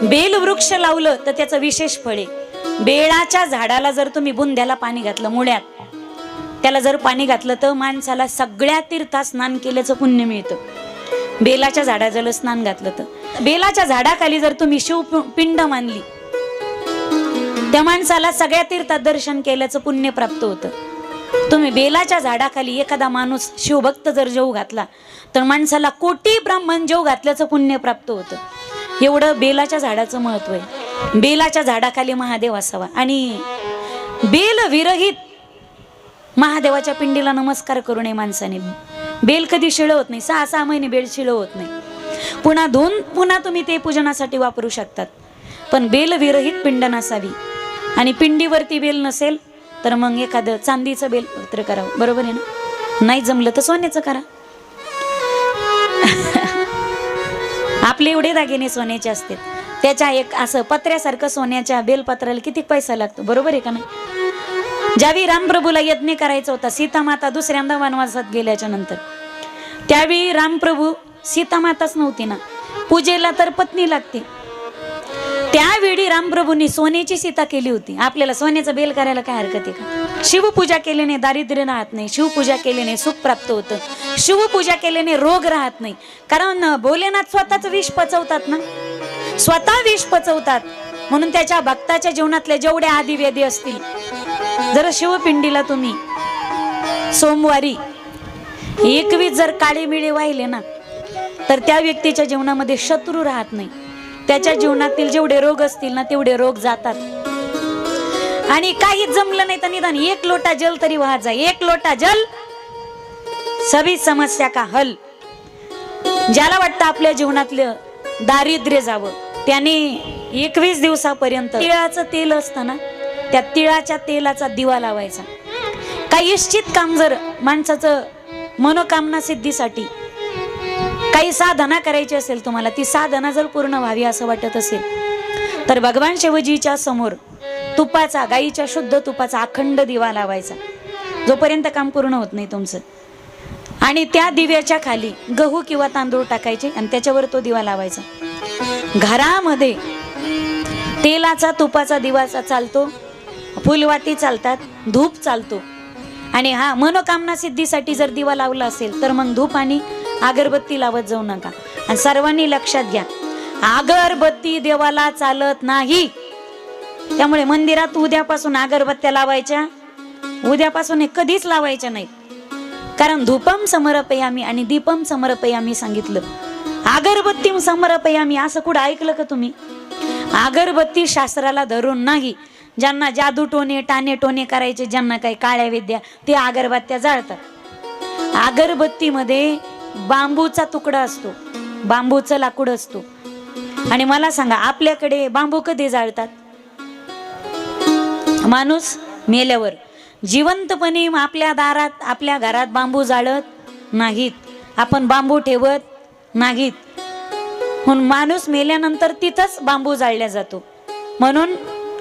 Bell वृक्ष लावलं तर त्याचं विशेष फळ आहे. बेळाच्या झाडाला जर तुम्ही बुंद्याला पाणी घातलं मुळ्यात त्याला जर पाणी घातलं तर माणसाला सगळ्या तीर्थात स्नान केल्याचं पुण्य मिळतं. बेलाच्या झाडाजवळ स्नान घातलं तर. बेलाच्या झाडाखाली जर तुम्ही शिव पिंड मानली त्या माणसाला सगळ्या तीर्थात दर्शन केल्याचं पुण्य प्राप्त होतं. तुम्ही बेलाच्या झाडाखाली एखादा माणूस शिवभक्त जर जेव घातला तर माणसाला कोटी ब्राह्मण जेव घातल्याचं पुण्य प्राप्त होतं. एवढं बेलाच्या झाडाचं महत्त्व आहे. बेलाच्या झाडाखाली महादेव असावा. आणि बेल विरहित महादेवाच्या पिंडीला नमस्कार करू नये माणसाने. बेल कधी शिळवत होत नाही. सहा सहा महिने बेल शिळवत होत नाही. पुन्हा धुवून पुन्हा तुम्ही ते पूजनासाठी वापरू शकतात. पण बेल विरहित पिंड नसावी. आणि पिंडीवरती बेल नसेल तर मग एखादं चांदीचं बेल पत्र करावं. बरोबर आहे ना? नाही जमलं तर सोन्याचं करा. आपले एवढे दागिने सोन्याचे असतात त्याच्या एक असं पत्र्यासारखं सोन्याच्या बेलपत्राला किती पैसा लागतो? बरोबर आहे का नाही? ज्यावेळी रामप्रभूला यज्ञ करायचा होता सीतामाता दुसऱ्यांदा वनवासात गेल्याच्यानंतर. त्यावेळी रामप्रभू सीतामाताच नव्हती ना. पूजेला तर पत्नी लागते. त्यावेळी रामप्रभूंनी सोन्याची सीता केली होती. आपल्याला सोन्याचं बेल करायला काय हरकत आहे का? शिवपूजा केल्याने दारिद्र्य राहत नाही शिवपूजा केल्याने सुख प्राप्त होतं शिवपूजा केल्याने रोग राहत नाही. कारण भोलेनाथ स्वतःच विष पचवतात ना? स्वतः विष पचवतात. म्हणून त्याच्या भक्ताच्या जीवनातल्या जेवढ्या आदिवेदी असतील जर शिवपिंडीला तुम्ही सोमवारी एकवीस जर काळी मिळी वाहिले ना तर त्या व्यक्तीच्या जीवनामध्ये शत्रू राहत नाही. त्याच्या जीवनातील जेवढे रोग असतील ना तेवढे रोग जातात. आणि काही जमलं नाही तर निदान एक लोटा जल तरी वाहत जा. एक लोटा जल सभी समस्या का हल? ज्याला वाटतं आपल्या जीवनातलं दारिद्र्य जावं. त्याने एकवीस दिवसापर्यंत तिळाचं तेल असतं ना त्या तिळाच्या तेलाचा दिवा लावायचा. काही इश्चित काम जर माणसाचं मनोकामना सिद्धीसाठी काही साधना करायची असेल तुम्हाला ती साधना जर पूर्ण व्हावी असं वाटत असेल तर भगवान शिवजीच्या समोर तुपाचा गाईच्या शुद्ध तुपाचा अखंड दिवा लावायचा. जोपर्यंत काम पूर्ण होत नाही तुमचं. आणि त्या दिव्याच्या खाली गहू किंवा तांदूळ टाकायचे आणि त्याच्यावर तो दिवा लावायचा. घरामध्ये तेलाचा तुपाचा दिवाचा चालतो फुलवाती चालतात धूप चालतो. आणि हा मनोकामना सिद्धीसाठी जर दिवा लावला असेल तर मग धूप आणि अगरबत्ती लावत जाऊ नका. आणि सर्वांनी लक्षात घ्या अगरबत्ती देवाला चालत नाही. त्यामुळे मंदिरात उद्यापासून अगरबत्त्या लावायच्या उद्यापासून हे कधीच लावायच्या नाही कारण धूपम समरपयामी आणि दीपम समरपयामी सांगितलं. अगरबत्ती समरपयामी असं कुठं ऐकलं का तुम्ही? अगरबत्ती शास्त्राला धरून नाही. ज्यांना जादू टोने टाणे टोने करायचे ज्यांना काही काळ्या विद्या ते अगरबत्त्या जाळतात. अगरबत्तीमध्ये बांबूचा तुकडा असतो. बांबूचं लाकूड असतो. आणि मला सांगा आपल्याकडे बांबू कधी जाळतात? माणूस मेल्यावर जिवंतपणे आपल्या दारात आपल्या घरात बांबू जाळत नाहीत. आपण बांबू ठेवत नाहीत. म्हणून माणूस मेल्यानंतर तिथंच बांबू जाळल्या जातो. म्हणून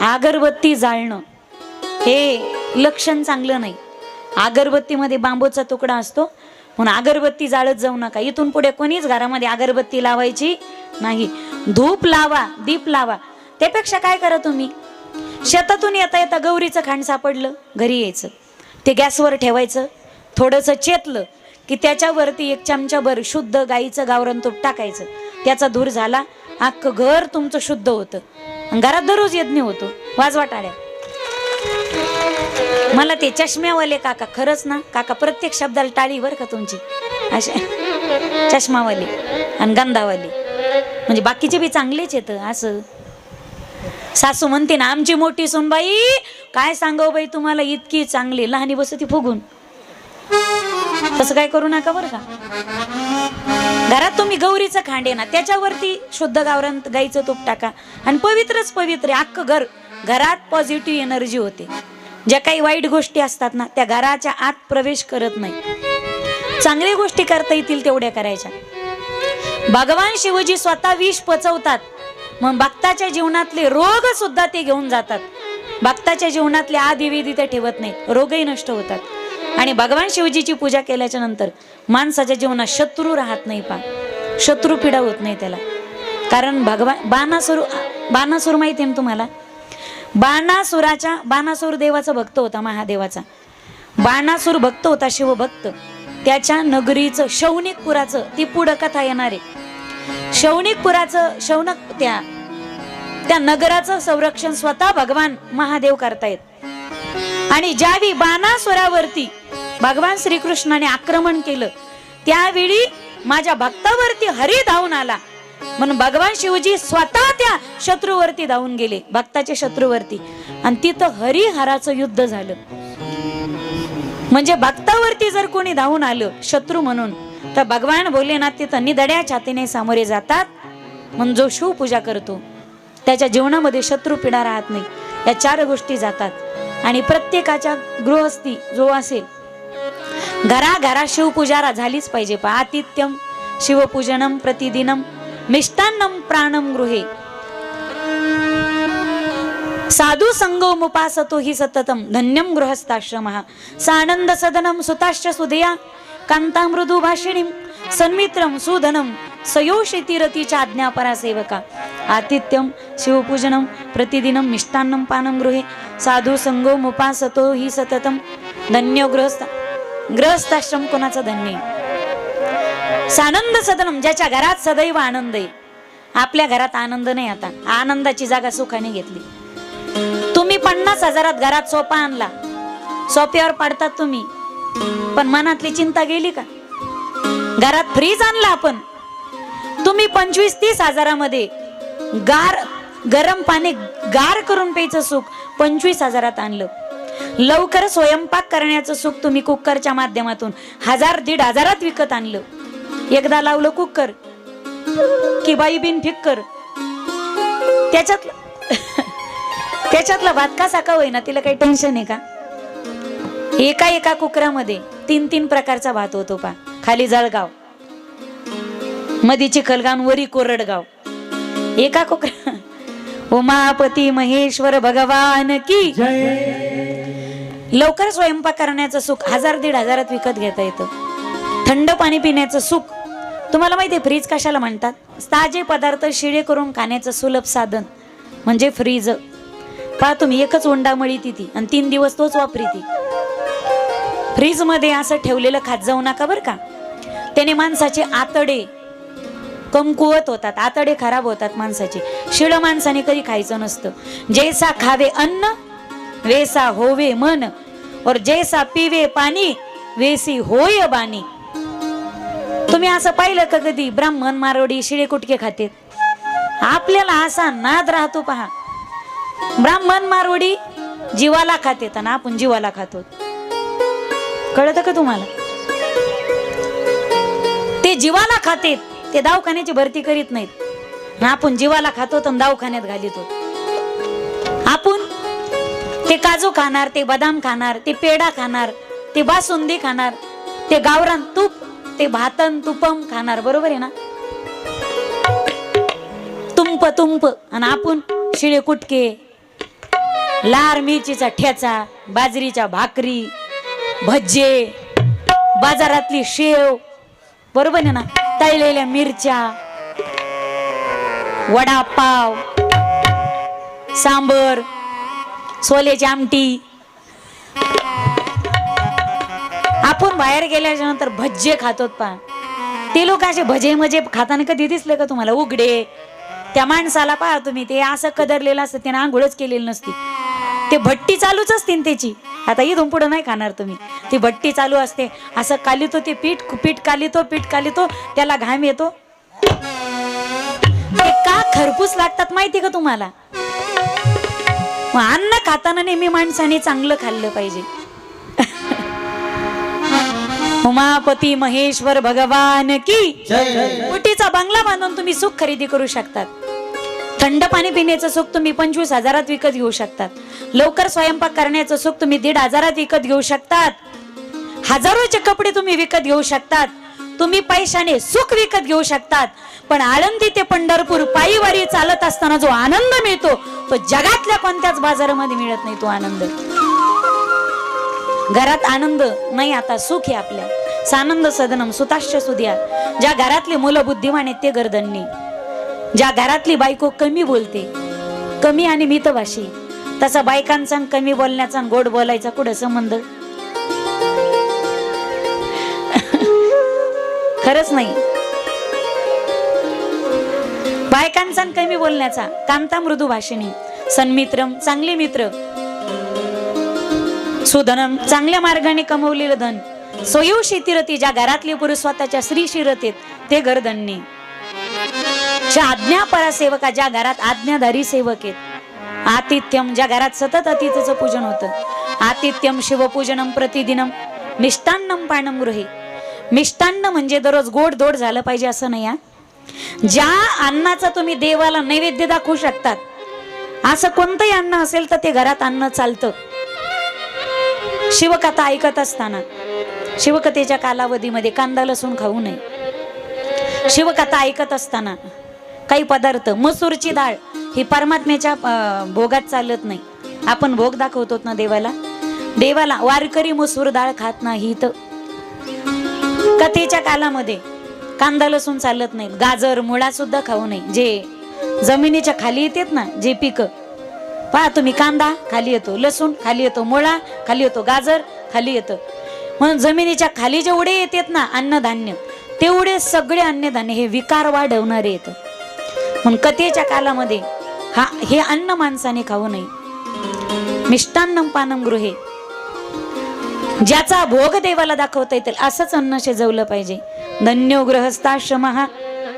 अगरबत्ती जाळणं हे लक्षण चांगलं नाही. अगरबत्तीमध्ये बांबूचा तुकडा असतो. म्हणून अगरबत्ती जाळत जाऊ नका. इथून पुढे कोणीच घरामध्ये अगरबत्ती लावायची नाही. धूप लावा दीप लावा. त्यापेक्षा काय करा तुम्ही? शेतातून येता येता गौरीचं खांड सापडलं घरी यायचं. ते गॅसवर ठेवायचं थोडंसं चेतलं की त्याच्यावरती एक चमचाभर शुद्ध गाईचं गावरण तूप टाकायचं. त्याचा धूर झाला अख्खं घर तुमचं शुद्ध होतं. घरात दररोज यज्ञ होतो. वाजवा टाळ्या. मला ते चष्म्यावाले काका खरंच ना काका प्रत्येक शब्दाला टाळी बर का तुमची? अशा चष्मावाले आणि गंधावाले. म्हणजे बाकीचे बी चांगलेच येत असं. सासू म्हणते ना आमची मोठी सुनबाई काय सांगाव बाई तुम्हाला इतकी चांगली लहानी बसती फुगून. तसं काय करू नका बरं का? घरात तुम्ही गौरीचं खांडे ना त्याच्यावरती शुद्ध गावरान गाईचं तूप टाका. आणि पवित्रच पवित्र अख्खं घर घरात पॉझिटिव्ह एनर्जी होते. ज्या काही वाईट गोष्टी असतात ना त्या घराच्या आत प्रवेश करत नाही. चांगल्या गोष्टी करता येतील तेवढ्या करायच्या. भगवान शिवजी स्वतः विष पचवतात. मग भक्ताच्या जीवनातले रोग सुद्धा ते घेऊन जातात. भक्ताच्या जीवनातले आदिवेदी ते ठेवत नाहीत रोगही नष्ट होतात. आणि भगवान शिवजीची पूजा केल्याच्यानंतर माणसाच्या जीवनात शत्रू राहत नाही पा शत्रू पिडा होत नाही त्याला. कारण भगवान बाणासूर बाणासूर माहिती आहे ना तुम्हाला? बाणासुराच्या बाणासूर देवाचा भक्त होता महादेवाचा. बाणासूर भक्त होता शिवभक्त. त्याच्या नगरीचं शौनिकपुराचं ती पुढं कथा येणार आहे. शौनिकपुराचं शौनक त्या त्या नगराचं संरक्षण स्वतः भगवान महादेव करतायत. आणि ज्यावेळी बाणासुरावरती भगवान श्रीकृष्णाने आक्रमण केलं त्यावेळी माझ्या भक्तावरती हरी धावून आला. म्हणून भगवान शिवजी स्वतः त्या शत्रूवरती धावून गेले भक्ताच्या शत्रूवरती. आणि तिथं हरिहराचं युद्ध झालं. म्हणजे भक्तावरती जर कोणी धावून आलं शत्रू म्हणून तर भगवान भोलेनाथ तिथं निदड्या छातीने सामोरे जातात. म्हणून जो शिवपूजा करतो त्याच्या जीवनामध्ये शत्रू पिढा राहत नाही. या चार गोष्टी जातात. आणि प्रत्येकाच्या गृहस्थी जो असेल घरा घरा शिवपूजा झालीच पाहिजे. पहा आतिथ्यम शिवपूजनम प्रतिदिनम मिष्टान्नम प्राणम गृहे। साधू संगोमुपासतो हि सततम धन्यम गृहस्थाश्रम। सानंद सदनम सुताश्च सुधया कांता मृदू भाषिणीम सन्मित्रम सुधनम सयोषितिरतीच्या आज्ञापरा सेवका। आतिथ्यम शिवपूजनम प्रतिदिनम मिष्टान्नम पानम गृहे। साधू संगोमुपासतो हि सततम धन्य गृहस्थ गृहस्थाश्रम कोणाचा धन्य। आहे? सानंद सदनम ज्याच्या घरात सदैव आनंद आहे. आपल्या घरात आनंद नाही आता. आनंदाची जागा सुखाने घेतली. तुम्ही पन्नास हजारात घरात सोफा आणला. सोप्यावर पाडतात तुम्ही. पण मनातली चिंता गेली का? घरात फ्रीज आणला आपण. तुम्ही पंचवीस तीस हजारामध्ये गार गरम पाणी गार करून प्यायचं सुख पंचवीस हजारात आणलं. लवकर स्वयंपाक करण्याचं सुख तुम्ही कुकरच्या माध्यमातून हजार दीड हजारात विकत आणलं. एकदा लावलं कुकर की बाई बिन फिक्कर त्याच्यात त्याच्यातला भात कसा का होईना? तिला काही टेन्शन आहे का? एका एका कुकरामध्ये तीन तीन प्रकारचा भात होतो पा. खाली जळगाव. मधी चिखलगाव वरी कोरडगाव. एका कुकरा उमापती महेश्वर भगवान की लवकर स्वयंपाक करण्याचं सुख हजार दीड हजारात विकत घेता येतं. थंड पाणी पिण्याचं सुख तुम्हाला माहिती आहे फ्रीज कशाला म्हणतात? ताजे पदार्थ शिळे करून खाण्याचं सुलभ साधन म्हणजे फ्रीज. पहा तुम्ही एकच उंडामळी ती आणि तीन दिवस तोच वापरी ती फ्रीजमध्ये असं ठेवलेलं खात जाऊ नका बरं का. त्याने माणसाचे आतडे कमकुवत होतात आतडे खराब होतात माणसाचे. शिळ माणसाने कधी खायचं नसतं. जैसा खावे अन्न वेसा होवे मन. और जैसा पिवे पाणी वेसी होय बाणी. तुम्ही असं पाहिलं का कधी? ब्राह्मण मारवडी शिळे कुटके खातेत आपल्याला असा नाद राहतो पहा. ब्राह्मण मारवडी जीवाला खातेत आणि आपण जीवाला खातो. कळत का तुम्हाला? ते जीवाला खातेत ते दवाखान्याची भरती करीत नाहीत. आपण जीवाला खातो तर दवाखान्यात घालितो. आपण ते काजू खाणार ते बदाम खाणार ते पेढा खाणार ते बासुंदी खाणार ते गावरान तूप ते भातन तुपम खाणार बरोबर आहे ना? तुंप तुंप. आणि आपण शिळे कुटके लाल मिरचीचा ठेचा बाजरीच्या भाकरी भज्जे बाजारातली शेव बरोबर आहे ना? तळलेल्या मिरच्या वडापाव सांबर सोल्याची आमटी आपण बाहेर गेल्याच्यानंतर भज्जे खातोत पा ते लोक असे भजे मजे खाताना कधी दिसले का तुम्हाला? उघडे. त्या माणसाला पहा तुम्ही ते असं कदरलेलं असतं त्याने आंघोळच केलेली नसती. ते भट्टी चालूच असते त्याची. आता इथून पुढं नाही खाणार तुम्ही. ती भट्टी चालू असते. असं कालितो ते पीठ पीठ कालितो पीठ कालितो त्याला घाम येतो. ते का खरपूस लागतात माहिती का तुम्हाला? अन्न खाताना नेहमी माणसाने चांगलं खाल्लं पाहिजे. उमापती महेश्वर भगवान की कोटीचा बंगला बांधून तुम्ही सुख खरेदी करू शकतात. थंड पाणी पिण्याचं सुख तुम्ही पंचवीस हजारात विकत घेऊ शकतात. लवकर स्वयंपाक करण्याचं सुख तुम्ही दीड हजारात विकत घेऊ शकतात. हजारोचे कपडे तुम्ही विकत घेऊ शकतात. तुम्ही पैशाने सुख विकत घेऊ शकतात. पण आळंदी ते पंढरपूर पायीवारी चालत असताना जो आनंद मिळतो तो जगातल्या कोणत्याच बाजारामध्ये मिळत नाही तो आनंद. घरात आनंद नाही आता सुख आहे आपल्या. सानंद सदनम सुताश्च सुद्या ज्या घरातले मुलं बुद्धिमान आहेत ते गर्दननी. ज्या घरातली बायको कमी बोलते कमी आणि मितभाषी. तसा बायकांचा आणि कमी बोलण्याचा आणि गोड बोलायचा कुठं संबंध? खरंच नाही. बायकांचा आणि कमी बोलण्याचा कांता मृदू भाषिणी. सन्मित्रम चांगले मित्र. सुधनम चांगल्या मार्गाने कमवलेलं धन. सोयू शेतीरती ज्या घरातले पुरुष स्वतःच्या स्त्री शिरतेत ते घरधन्य ज्या आज्ञापरा सेवका ज्या घरात आज्ञाधारी सेवक आहेत. आतिथ्यम ज्या घरात सतत अतिथीचं पूजन होतं. आतिथ्यम शिवपूजनम प्रतिदिनम मिष्टान्नम पाणम गृहे. मिष्टान्न म्हणजे दररोज गोड दोड झालं पाहिजे असं नाही या ज्या अन्नाचा तुम्ही देवाला नैवेद्य दाखवू शकतात असं कोणतंही अन्न असेल तर ते घरात अन्न चालतं. शिवकथा ऐकत असताना शिवकथेच्या कालावधीमध्ये कांदा लसूण खाऊ नये. शिवकथा ऐकत असताना काही पदार्थ मसूरची डाळ ही परमात्म्याच्या भोगात चालत नाही. आपण भोग दाखवतो ना देवाला? देवाला वारकरी मसूर डाळ खात नाही तर कथेच्या कालामध्ये कांदा लसूण चालत नाही गाजर मुळा सुद्धा खाऊ नये. जे जमिनीच्या खाली येतात ना जे पिकं पहा तुम्ही कांदा खाली येतो लसूण खाली येतो मुळा खाली येतो गाजर खाली येतं. म्हणून जमिनीच्या खाली जेवढे येतात ना अन्नधान्य तेवढे सगळे अन्नधान्य हे विकार वाढवणारे येतं. म्हणून कथेच्या कालामध्ये हा हे अन्न माणसाने खाऊ नये. मिष्टान्नम पानम गृहे. ज्याचा भोग देवाला दाखवता येतील असंच अन्न शिजवलं पाहिजे. धन्यो गृहस्थाश्रम हा